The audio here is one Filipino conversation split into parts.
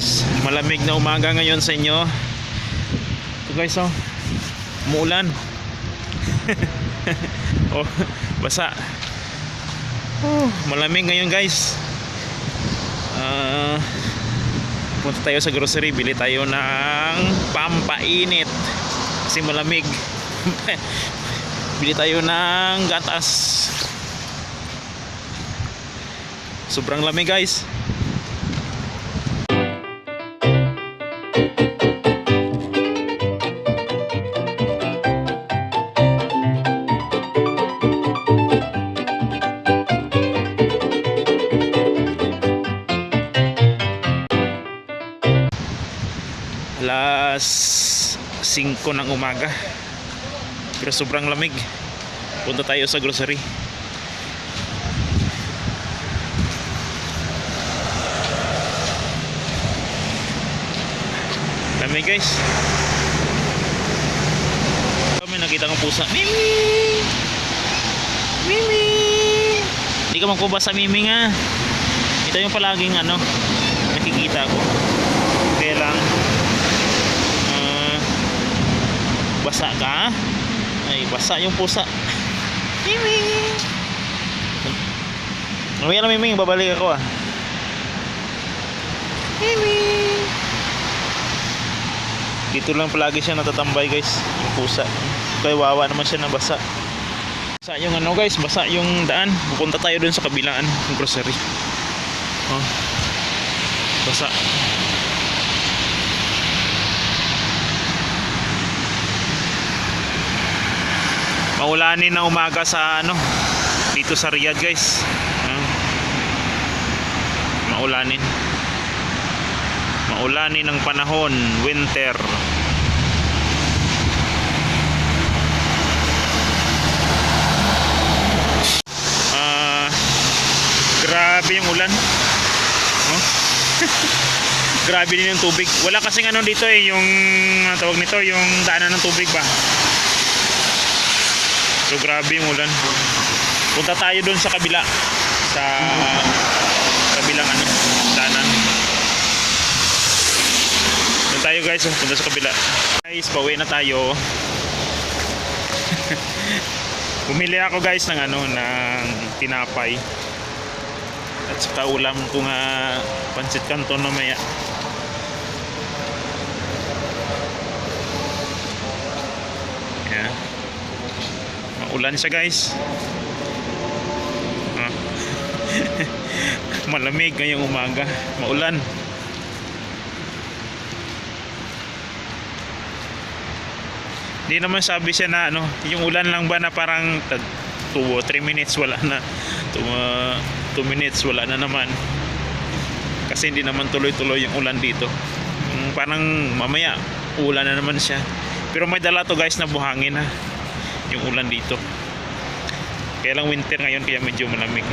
guys, malamig na umaga ngayon sa inyo. Ito guys oh, umuulan. oh, basa. Oh, malamig ngayon guys. Ah, punta tayo sa grocery, bili tayo ng pampainit. Kasi malamig. bili tayo ng gatas. Sobrang lamig guys. Alas 5 ng umaga. Pero sobrang lamig. Punta tayo sa grocery. Lamig guys. May nakita kong pusa. Mimi! Mimi! Hindi ka magpabasa Mimi nga. Ito yung palaging ano nakikita ko kaya lang Ah, basa ka ay basa yung pusa. Miming Mamaya na Miming, babalik ako ah Miming Dito lang palagi siya natatambay guys Yung pusa. Kaya wawa naman siya na basa. Basa yung ano guys, basa yung daan. Pupunta tayo dun sa kabilaan Yung grocery. Oh. Basa maulanin na umaga sa ano dito sa Riyadh guys. Ah. maulanin. Maulanin ng panahon winter. Ah, grabe yung ulan. Oh. grabe din yung tubig. Wala kasing ano dito eh yung ah, tawag nito yung daanan ng tubig ba So grabe yung ulan. Punta tayo doon sa kabila. Sa kabilang ano, danan. Doon tayo guys, oh. punta sa kabila. Guys, pauwi na tayo. Bumili ako guys ng ano, ng tinapay. At saka ulam ko nga pansit kanton mamaya. Yeah. Maulan siya guys. Ah. Malamig ngayong umaga. Maulan. Di naman sabi siya na ano, yung ulan lang ba na parang 2 o 3 minutes wala na. 2 minutes wala na naman. Kasi hindi naman tuloy-tuloy yung ulan dito. Yung parang mamaya ulan na naman siya. Pero may dala to guys na buhangin ha yung ulan dito. Kaya lang winter ngayon kaya medyo malamig.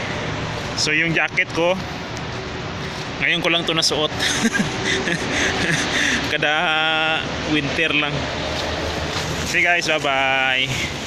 So yung jacket ko ngayon ko lang to nasuot. Kada winter lang. See guys bye bye